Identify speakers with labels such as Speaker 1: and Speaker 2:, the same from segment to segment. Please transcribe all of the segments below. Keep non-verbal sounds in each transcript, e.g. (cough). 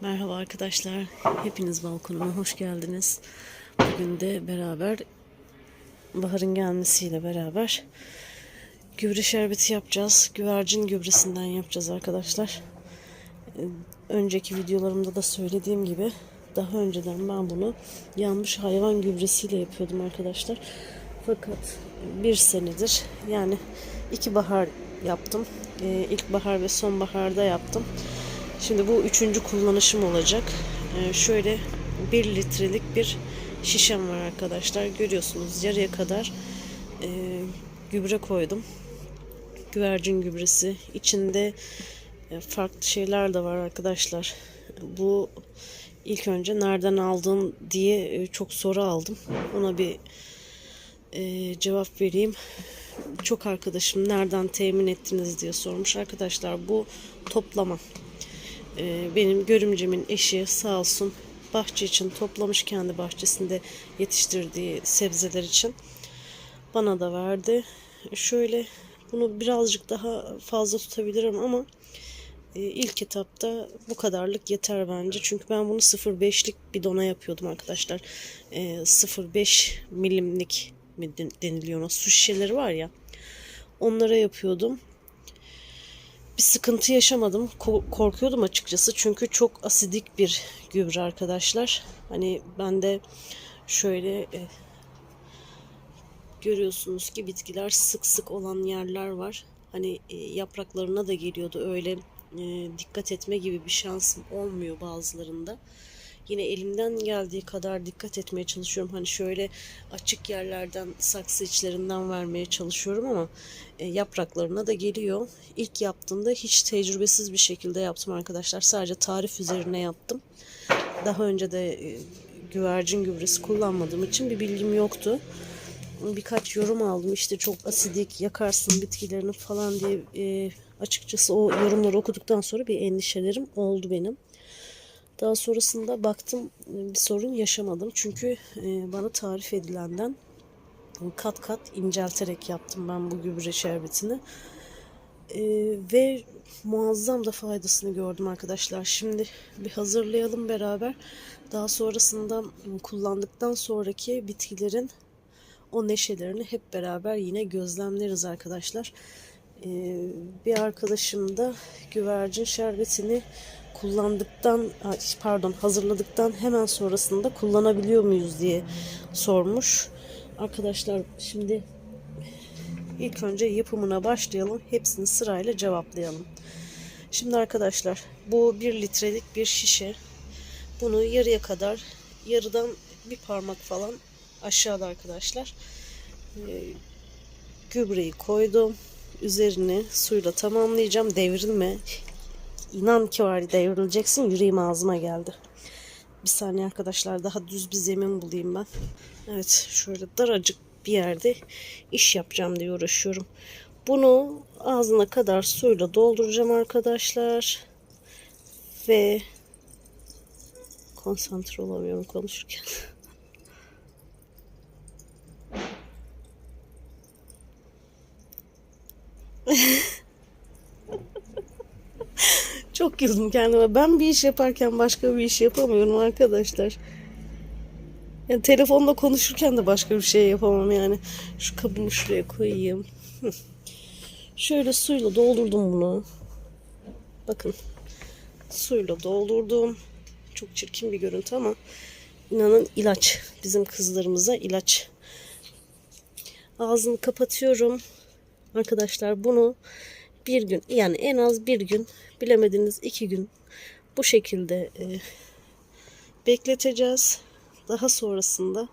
Speaker 1: Merhaba arkadaşlar. Hepiniz balkonuma hoş geldiniz. Bugün de beraber baharın gelmesiyle beraber gübre şerbeti yapacağız. Güvercin gübresinden yapacağız arkadaşlar. Ee, Önceki videolarımda da söylediğim gibi daha önceden ben bunu yanmış hayvan gübresiyle yapıyordum arkadaşlar. Fakat bir senedir yani iki bahar yaptım. Ee, İlkbahar ve sonbaharda yaptım. Şimdi bu üçüncü kullanışım olacak. Ee, şöyle bir litrelik bir şişem var arkadaşlar. Görüyorsunuz yarıya kadar e, gübre koydum. Güvercin gübresi. İçinde e, farklı şeyler de var arkadaşlar. Bu ilk önce nereden aldın diye e, çok soru aldım. Ona bir cevap vereyim. Çok arkadaşım nereden temin ettiniz diye sormuş. Arkadaşlar bu toplama. Ee, benim görümcemin eşi sağ olsun bahçe için toplamış kendi bahçesinde yetiştirdiği sebzeler için. Bana da verdi. Şöyle bunu birazcık daha fazla tutabilirim ama e, ilk etapta bu kadarlık yeter bence. Çünkü ben bunu 0.5'lik bidona yapıyordum arkadaşlar. E, 0.5 milimlik mi den- deniliyor ona su şişeleri var ya. Onlara yapıyordum bir sıkıntı yaşamadım. Ko- korkuyordum açıkçası çünkü çok asidik bir gübre arkadaşlar. Hani ben de şöyle e, görüyorsunuz ki bitkiler sık sık olan yerler var. Hani e, yapraklarına da geliyordu öyle e, dikkat etme gibi bir şansım olmuyor bazılarında. Yine elimden geldiği kadar dikkat etmeye çalışıyorum. Hani şöyle açık yerlerden, saksı içlerinden vermeye çalışıyorum ama e, yapraklarına da geliyor. İlk yaptığımda hiç tecrübesiz bir şekilde yaptım arkadaşlar. Sadece tarif üzerine yaptım. Daha önce de e, güvercin gübresi kullanmadığım için bir bilgim yoktu. Birkaç yorum aldım işte çok asidik yakarsın bitkilerini falan diye e, açıkçası o yorumları okuduktan sonra bir endişelerim oldu benim. Daha sonrasında baktım e, bir sorun yaşamadım. Çünkü e, bana tarif edilenden kat kat incelterek yaptım ben bu gübre şerbetini. E, ve muazzam da faydasını gördüm arkadaşlar. Şimdi bir hazırlayalım beraber. Daha sonrasında kullandıktan sonraki bitkilerin o neşelerini hep beraber yine gözlemleriz arkadaşlar. Ee, bir arkadaşım da güvercin şerbetini kullandıktan pardon hazırladıktan hemen sonrasında kullanabiliyor muyuz diye sormuş. Arkadaşlar şimdi ilk önce yapımına başlayalım. Hepsini sırayla cevaplayalım. Şimdi arkadaşlar bu bir litrelik bir şişe. Bunu yarıya kadar yarıdan bir parmak falan aşağıda arkadaşlar. Ee, gübreyi koydum. Üzerini suyla tamamlayacağım. Devrilme. İnan ki var devrileceksin. Yüreğim ağzıma geldi. Bir saniye arkadaşlar daha düz bir zemin bulayım ben. Evet şöyle daracık bir yerde iş yapacağım diye uğraşıyorum. Bunu ağzına kadar suyla dolduracağım arkadaşlar. Ve konsantre olamıyorum konuşurken. (laughs) Çok güldüm kendime. Ben bir iş yaparken başka bir iş yapamıyorum arkadaşlar. Yani telefonda konuşurken de başka bir şey yapamam yani. Şu kabımı şuraya koyayım. (laughs) Şöyle suyla doldurdum bunu. Bakın. Suyla doldurdum. Çok çirkin bir görüntü ama inanın ilaç. Bizim kızlarımıza ilaç. Ağzını kapatıyorum. Arkadaşlar bunu bir gün yani en az bir gün bilemediniz iki gün bu şekilde e, bekleteceğiz. Daha sonrasında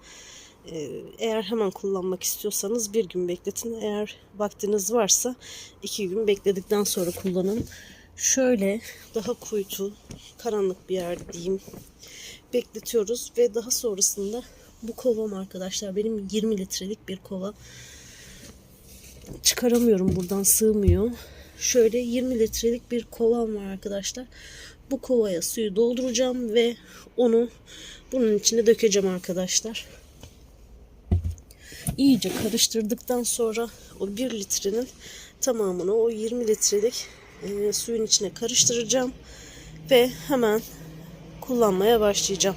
Speaker 1: e, eğer hemen kullanmak istiyorsanız bir gün bekletin. Eğer vaktiniz varsa iki gün bekledikten sonra kullanın. Şöyle daha kuytu karanlık bir yer diyeyim bekletiyoruz ve daha sonrasında bu kovam arkadaşlar benim 20 litrelik bir kova çıkaramıyorum buradan sığmıyor. Şöyle 20 litrelik bir kovam var arkadaşlar. Bu kovaya suyu dolduracağım ve onu bunun içine dökeceğim arkadaşlar. İyice karıştırdıktan sonra o 1 litrenin tamamını o 20 litrelik e, suyun içine karıştıracağım ve hemen kullanmaya başlayacağım.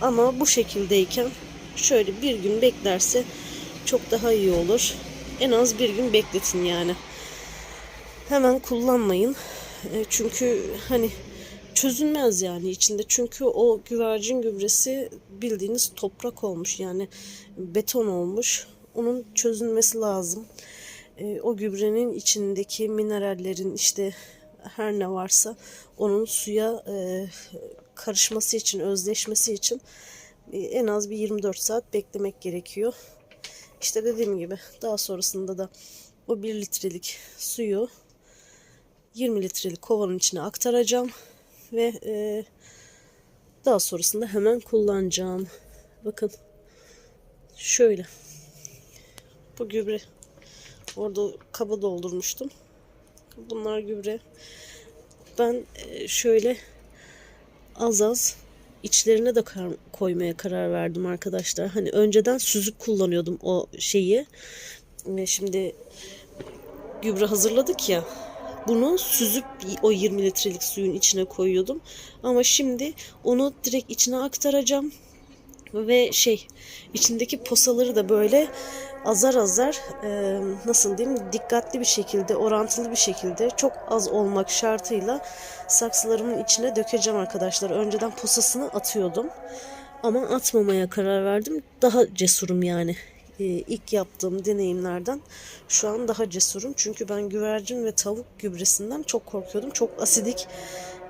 Speaker 1: Ama bu şekildeyken şöyle bir gün beklerse çok daha iyi olur. En az bir gün bekletin yani. Hemen kullanmayın. E, Çünkü hani çözülmez yani içinde. Çünkü o güvercin gübresi bildiğiniz toprak olmuş yani beton olmuş. Onun çözülmesi lazım. E, O gübrenin içindeki minerallerin işte her ne varsa onun suya e, karışması için, özleşmesi için e, en az bir 24 saat beklemek gerekiyor. İşte dediğim gibi daha sonrasında da o 1 litrelik suyu 20 litrelik kovanın içine aktaracağım ve e, daha sonrasında hemen kullanacağım. Bakın şöyle bu gübre orada kaba doldurmuştum. Bunlar gübre. Ben e, şöyle az az içlerine de koymaya karar verdim arkadaşlar. Hani önceden süzüp kullanıyordum o şeyi. Ve şimdi gübre hazırladık ya. Bunu süzüp o 20 litrelik suyun içine koyuyordum. Ama şimdi onu direkt içine aktaracağım. Ve şey içindeki posaları da böyle azar azar e, nasıl diyeyim dikkatli bir şekilde orantılı bir şekilde çok az olmak şartıyla saksılarımın içine dökeceğim arkadaşlar. Önceden posasını atıyordum ama atmamaya karar verdim. Daha cesurum yani. E, ilk yaptığım deneyimlerden şu an daha cesurum. Çünkü ben güvercin ve tavuk gübresinden çok korkuyordum. Çok asidik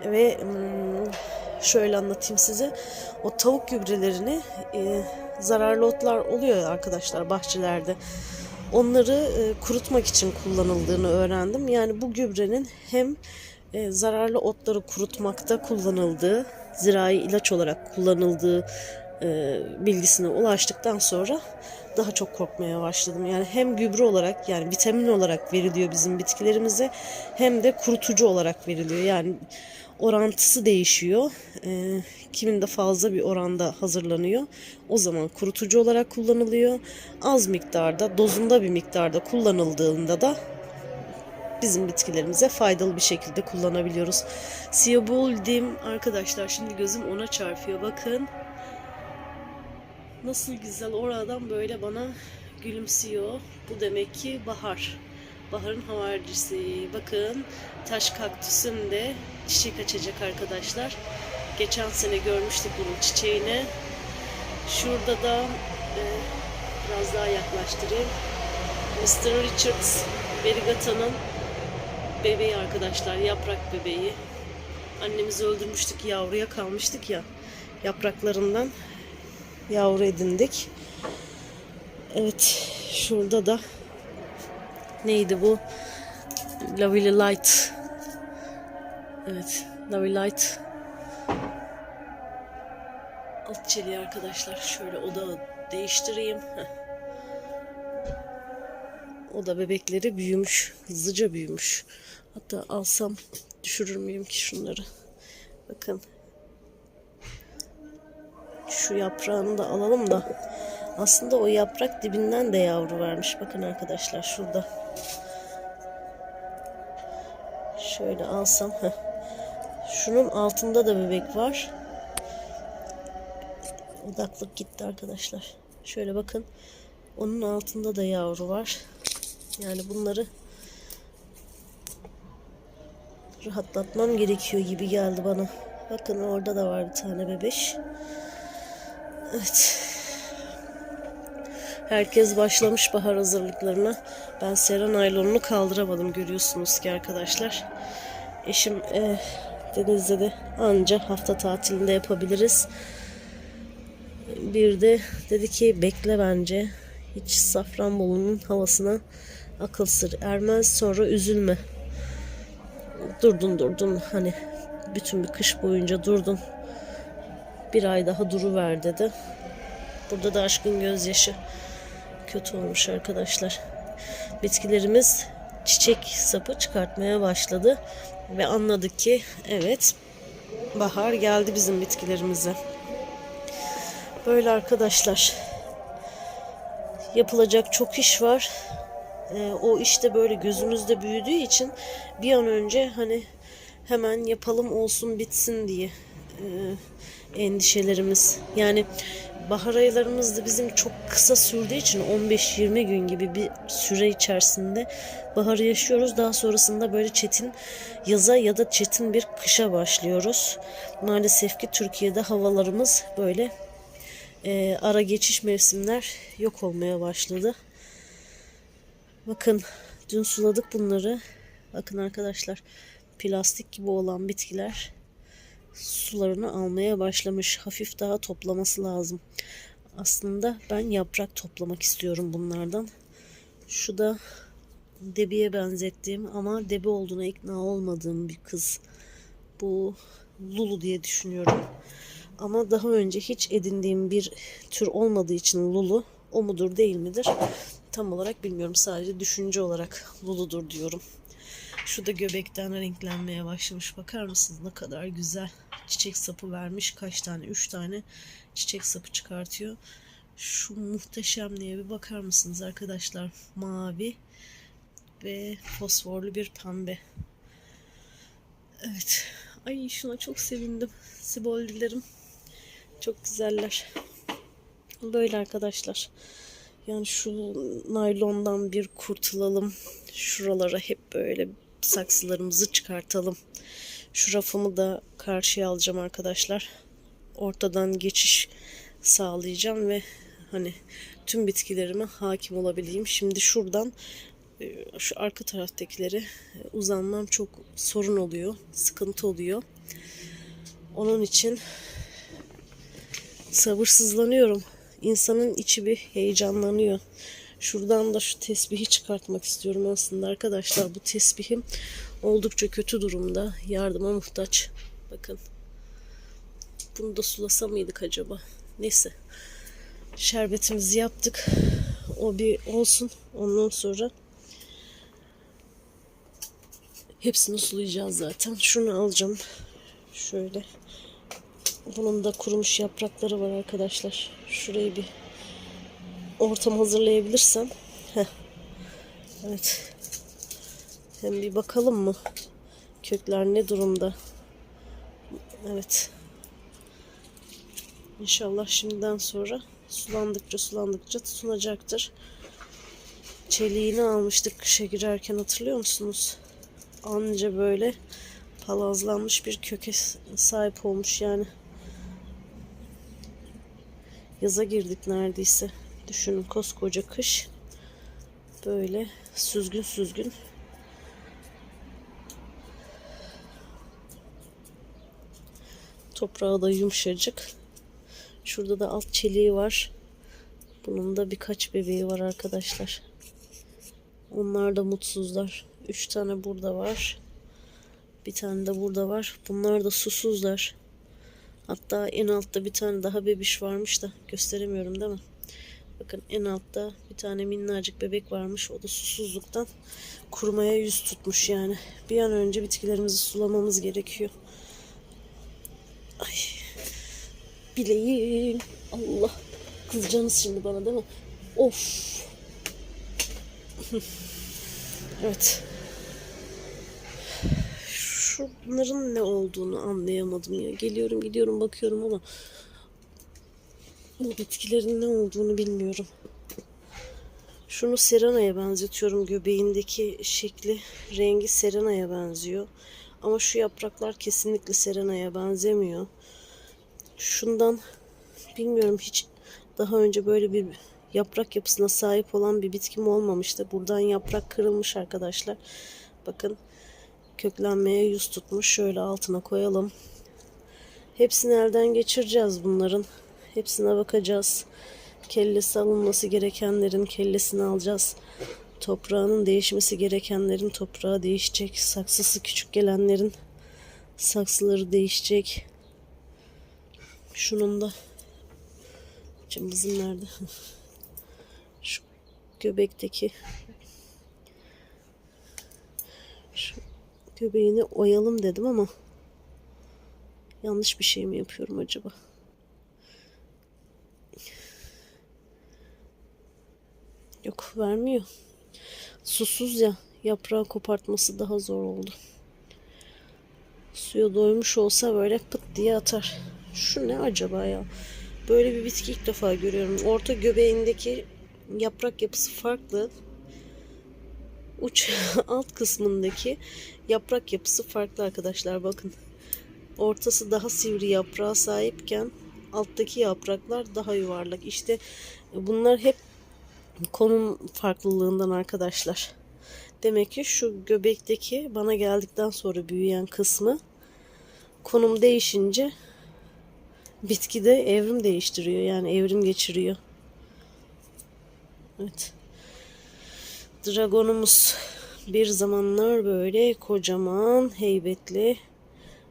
Speaker 1: ve hmm, şöyle anlatayım size. O tavuk gübrelerini e, zararlı otlar oluyor arkadaşlar bahçelerde. Onları e, kurutmak için kullanıldığını öğrendim. Yani bu gübrenin hem zararlı otları kurutmakta kullanıldığı, zirai ilaç olarak kullanıldığı bilgisine ulaştıktan sonra daha çok korkmaya başladım. Yani hem gübre olarak yani vitamin olarak veriliyor bizim bitkilerimize hem de kurutucu olarak veriliyor. Yani orantısı değişiyor. E, kiminde fazla bir oranda hazırlanıyor. O zaman kurutucu olarak kullanılıyor. Az miktarda, dozunda bir miktarda kullanıldığında da bizim bitkilerimize faydalı bir şekilde kullanabiliyoruz. Siyabuldim arkadaşlar şimdi gözüm ona çarpıyor. Bakın nasıl güzel oradan böyle bana gülümsüyor. Bu demek ki bahar. Baharın havarcisi. Bakın taş kaktüsüm de çiçek açacak arkadaşlar. Geçen sene görmüştük bunun çiçeğini. Şurada da e, biraz daha yaklaştırayım. Mr. Richards Verigata'nın bebeği arkadaşlar. Yaprak bebeği. Annemizi öldürmüştük yavruya kalmıştık ya. Yapraklarından yavru edindik. Evet şurada da neydi bu? Lovely Light. Evet Lovely Light. Alt çeliği arkadaşlar. Şöyle odağı değiştireyim. Heh. O da bebekleri büyümüş. Hızlıca büyümüş. Hatta alsam düşürür müyüm ki şunları? Bakın. Şu yaprağını da alalım da. Aslında o yaprak dibinden de yavru vermiş. Bakın arkadaşlar şurada. Şöyle alsam. Şunun altında da bebek var. Odaklık gitti arkadaşlar. Şöyle bakın. Onun altında da yavru var. Yani bunları rahatlatmam gerekiyor gibi geldi bana. Bakın orada da var bir tane bebeş. Evet. Herkes başlamış bahar hazırlıklarına. Ben sera naylonunu kaldıramadım görüyorsunuz ki arkadaşlar. Eşim e, denizde de anca hafta tatilinde yapabiliriz. Bir de dedi ki bekle bence. Hiç Safranbolu'nun havasına akıl sır ermez sonra üzülme. Durdun durdun hani bütün bir kış boyunca durdun. Bir ay daha duruver dedi. Burada da aşkın gözyaşı kötü olmuş arkadaşlar. Bitkilerimiz çiçek sapı çıkartmaya başladı ve anladık ki evet bahar geldi bizim bitkilerimize. Böyle arkadaşlar. Yapılacak çok iş var. Ee, o işte böyle gözümüzde büyüdüğü için bir an önce hani hemen yapalım olsun bitsin diye e, endişelerimiz. Yani bahar aylarımız da bizim çok kısa sürdüğü için 15-20 gün gibi bir süre içerisinde baharı yaşıyoruz. Daha sonrasında böyle çetin yaza ya da çetin bir kışa başlıyoruz. Maalesef ki Türkiye'de havalarımız böyle e, ara geçiş mevsimler yok olmaya başladı. Bakın dün suladık bunları. Bakın arkadaşlar plastik gibi olan bitkiler sularını almaya başlamış. Hafif daha toplaması lazım. Aslında ben yaprak toplamak istiyorum bunlardan. Şu da Debi'ye benzettiğim ama Debi olduğuna ikna olmadığım bir kız. Bu Lulu diye düşünüyorum. Ama daha önce hiç edindiğim bir tür olmadığı için Lulu o mudur değil midir? Tam olarak bilmiyorum. Sadece düşünce olarak Lulu'dur diyorum. Şu da göbekten renklenmeye başlamış. Bakar mısınız ne kadar güzel. Çiçek sapı vermiş. Kaç tane? Üç tane çiçek sapı çıkartıyor. Şu muhteşemliğe bir bakar mısınız arkadaşlar? Mavi ve fosforlu bir pembe. Evet. Ay şuna çok sevindim. Siboldilerim. Çok güzeller. Böyle arkadaşlar. Yani şu naylondan bir kurtulalım. Şuralara hep böyle saksılarımızı çıkartalım. Şu rafımı da karşıya alacağım arkadaşlar. Ortadan geçiş sağlayacağım ve hani tüm bitkilerime hakim olabileyim. Şimdi şuradan e, şu arka taraftakileri e, uzanmam çok sorun oluyor. Sıkıntı oluyor. Onun için sabırsızlanıyorum. İnsanın içi bir heyecanlanıyor. Şuradan da şu tesbihi çıkartmak istiyorum aslında arkadaşlar. Bu tesbihim oldukça kötü durumda. Yardıma muhtaç. Bakın. Bunu da sulasa mıydık acaba? Neyse. Şerbetimizi yaptık. O bir olsun. Ondan sonra hepsini sulayacağız zaten. Şunu alacağım. Şöyle. Bunun da kurumuş yaprakları var arkadaşlar. Şurayı bir ortam hazırlayabilirsem. Heh. Evet. Hem bir bakalım mı? Kökler ne durumda? Evet. İnşallah şimdiden sonra sulandıkça sulandıkça tutunacaktır. Çeliğini almıştık kışa girerken hatırlıyor musunuz? Anca böyle palazlanmış bir köke sahip olmuş yani. Yaza girdik neredeyse. Düşünün koskoca kış. Böyle süzgün süzgün. Toprağı da yumuşacık. Şurada da alt çeliği var. Bunun da birkaç bebeği var arkadaşlar. Onlar da mutsuzlar. Üç tane burada var. Bir tane de burada var. Bunlar da susuzlar. Hatta en altta bir tane daha bebiş varmış da gösteremiyorum değil mi? Bakın en altta bir tane minnacık bebek varmış. O da susuzluktan kurumaya yüz tutmuş yani. Bir an önce bitkilerimizi sulamamız gerekiyor. Ay. Bileğim. Allah. Kızacaksınız şimdi bana değil mi? Of. (laughs) evet. Şunların ne olduğunu anlayamadım ya. Geliyorum gidiyorum bakıyorum ama bu bitkilerin ne olduğunu bilmiyorum. Şunu serenaya benzetiyorum. Göbeğindeki şekli, rengi serenaya benziyor. Ama şu yapraklar kesinlikle serenaya benzemiyor. Şundan bilmiyorum hiç daha önce böyle bir yaprak yapısına sahip olan bir bitkim olmamıştı. Buradan yaprak kırılmış arkadaşlar. Bakın köklenmeye yüz tutmuş. Şöyle altına koyalım. Hepsini elden geçireceğiz bunların. Hepsine bakacağız. Kellesi alınması gerekenlerin kellesini alacağız. Toprağının değişmesi gerekenlerin toprağı değişecek. Saksısı küçük gelenlerin saksıları değişecek. Şunun da cımbızım nerede? (laughs) Şu göbekteki şu göbeğini oyalım dedim ama yanlış bir şey mi yapıyorum acaba? Yok vermiyor. Susuz ya yaprağı kopartması daha zor oldu. Suya doymuş olsa böyle pıt diye atar. Şu ne acaba ya? Böyle bir bitki ilk defa görüyorum. Orta göbeğindeki yaprak yapısı farklı. Uç (laughs) alt kısmındaki yaprak yapısı farklı arkadaşlar bakın. Ortası daha sivri yaprağa sahipken alttaki yapraklar daha yuvarlak. İşte bunlar hep konum farklılığından arkadaşlar. Demek ki şu göbekteki bana geldikten sonra büyüyen kısmı konum değişince bitki de evrim değiştiriyor. Yani evrim geçiriyor. Evet. Dragonumuz bir zamanlar böyle kocaman, heybetli,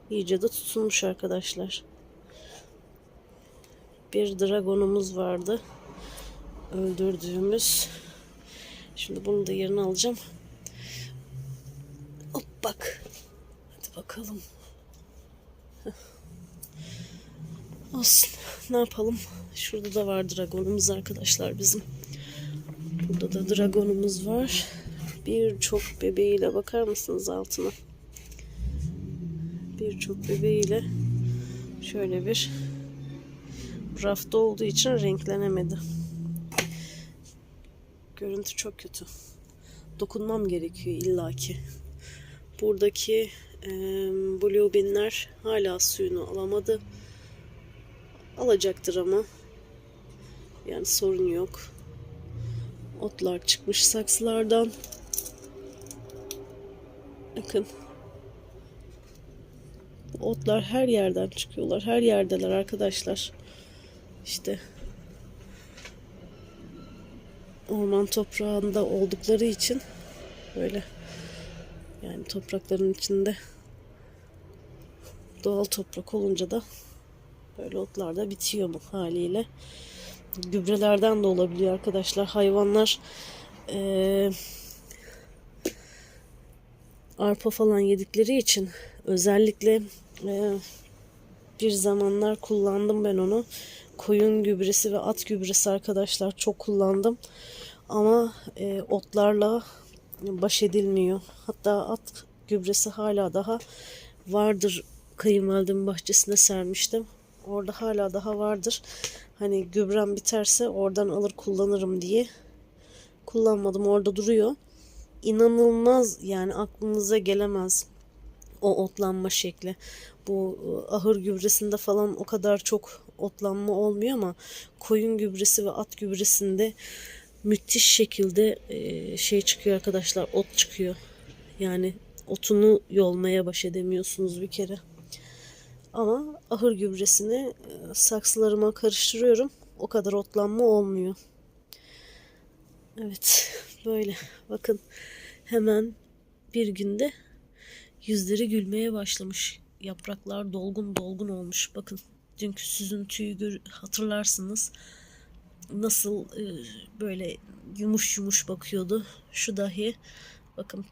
Speaker 1: iyice de tutulmuş arkadaşlar. Bir dragonumuz vardı. Öldürdüğümüz. Şimdi bunu da yerine alacağım. Hop bak. Hadi bakalım. Olsun. Ne yapalım? Şurada da var dragonumuz arkadaşlar bizim. Burada da dragonumuz var. Birçok bebeğiyle bakar mısınız altına? Birçok bebeğiyle şöyle bir rafta olduğu için renklenemedi. Görüntü çok kötü. Dokunmam gerekiyor illaki. Buradaki e, bluebinler hala suyunu alamadı. Alacaktır ama. Yani sorun yok. Otlar çıkmış saksılardan. Bakın. Otlar her yerden çıkıyorlar. Her yerdeler arkadaşlar. İşte orman toprağında oldukları için böyle yani toprakların içinde doğal toprak olunca da böyle otlar da bitiyor mu haliyle. Gübrelerden de olabiliyor arkadaşlar. Hayvanlar eee arpa falan yedikleri için özellikle eee, bir zamanlar kullandım ben onu. Koyun gübresi ve at gübresi arkadaşlar çok kullandım. Ama e, otlarla baş edilmiyor. Hatta at gübresi hala daha vardır. Kayınvalidemin bahçesine sermiştim. Orada hala daha vardır. Hani gübrem biterse oradan alır kullanırım diye kullanmadım. Orada duruyor. İnanılmaz yani aklınıza gelemez o otlanma şekli. Bu e, ahır gübresinde falan o kadar çok otlanma olmuyor ama koyun gübresi ve at gübresinde müthiş şekilde e, şey çıkıyor arkadaşlar ot çıkıyor. Yani otunu yolmaya baş edemiyorsunuz bir kere. Ama ahır gübresini e, saksılarıma karıştırıyorum. O kadar otlanma olmuyor. Evet böyle bakın hemen bir günde yüzleri gülmeye başlamış. Yapraklar dolgun dolgun olmuş. Bakın dünkü süzüntüyü hatırlarsınız. Nasıl e, böyle yumuş yumuş bakıyordu. Şu dahi bakın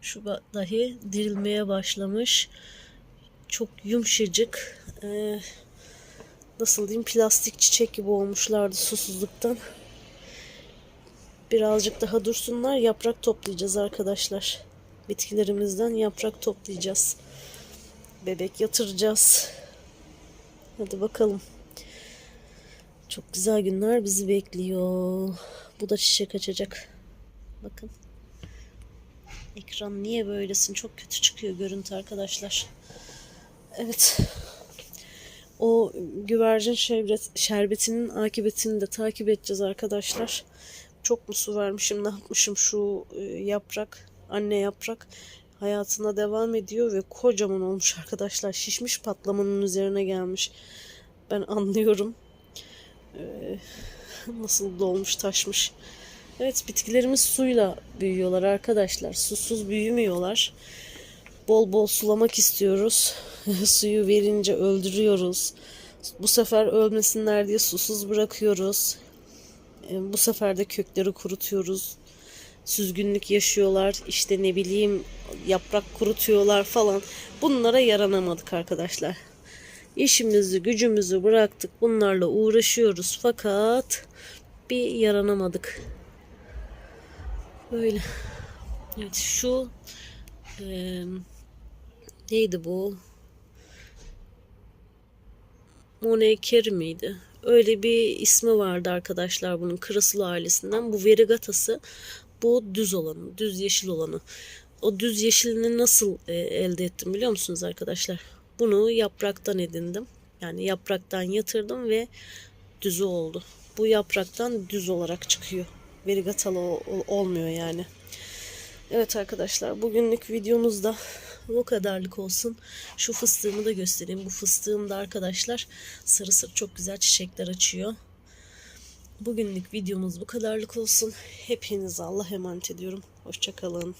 Speaker 1: şu dahi dirilmeye başlamış. Çok yumuşacık. e, nasıl diyeyim plastik çiçek gibi olmuşlardı susuzluktan. Birazcık daha dursunlar. Yaprak toplayacağız arkadaşlar. Bitkilerimizden yaprak toplayacağız. Bebek yatıracağız. Hadi bakalım. Çok güzel günler bizi bekliyor. Bu da çiçek açacak. Bakın. Ekran niye böylesin? Çok kötü çıkıyor görüntü arkadaşlar. Evet. O güvercin şerbet, şerbetinin akıbetini de takip edeceğiz arkadaşlar. Çok mu su vermişim, ne yapmışım şu e, yaprak, anne yaprak hayatına devam ediyor ve kocaman olmuş arkadaşlar. Şişmiş patlamanın üzerine gelmiş. Ben anlıyorum. Ee, (laughs) nasıl dolmuş taşmış. Evet bitkilerimiz suyla büyüyorlar arkadaşlar. Susuz büyümüyorlar. Bol bol sulamak istiyoruz. (laughs) Suyu verince öldürüyoruz. Bu sefer ölmesinler diye susuz bırakıyoruz. Ee, Bu sefer de kökleri kurutuyoruz. Süzgünlük yaşıyorlar. İşte ne bileyim yaprak kurutuyorlar falan. Bunlara yaranamadık arkadaşlar. İşimizi gücümüzü bıraktık. Bunlarla uğraşıyoruz fakat bir yaranamadık. Böyle. Evet şu eee, neydi bu? Moneker miydi? Öyle bir ismi vardı arkadaşlar bunun Kırasılı ailesinden. Bu verigatası bu düz olanı, düz yeşil olanı. O düz yeşilini nasıl e, elde ettim biliyor musunuz arkadaşlar? Bunu yapraktan edindim. Yani yapraktan yatırdım ve düzü oldu. Bu yapraktan düz olarak çıkıyor. Verigatalı ol- ol- olmuyor yani. Evet arkadaşlar bugünlük videomuz da bu kadarlık olsun. Şu fıstığımı da göstereyim. Bu fıstığım da arkadaşlar sarı sarı çok güzel çiçekler açıyor. Bugünlük videomuz bu kadarlık olsun. Hepinize Allah emanet ediyorum. Hoşçakalın.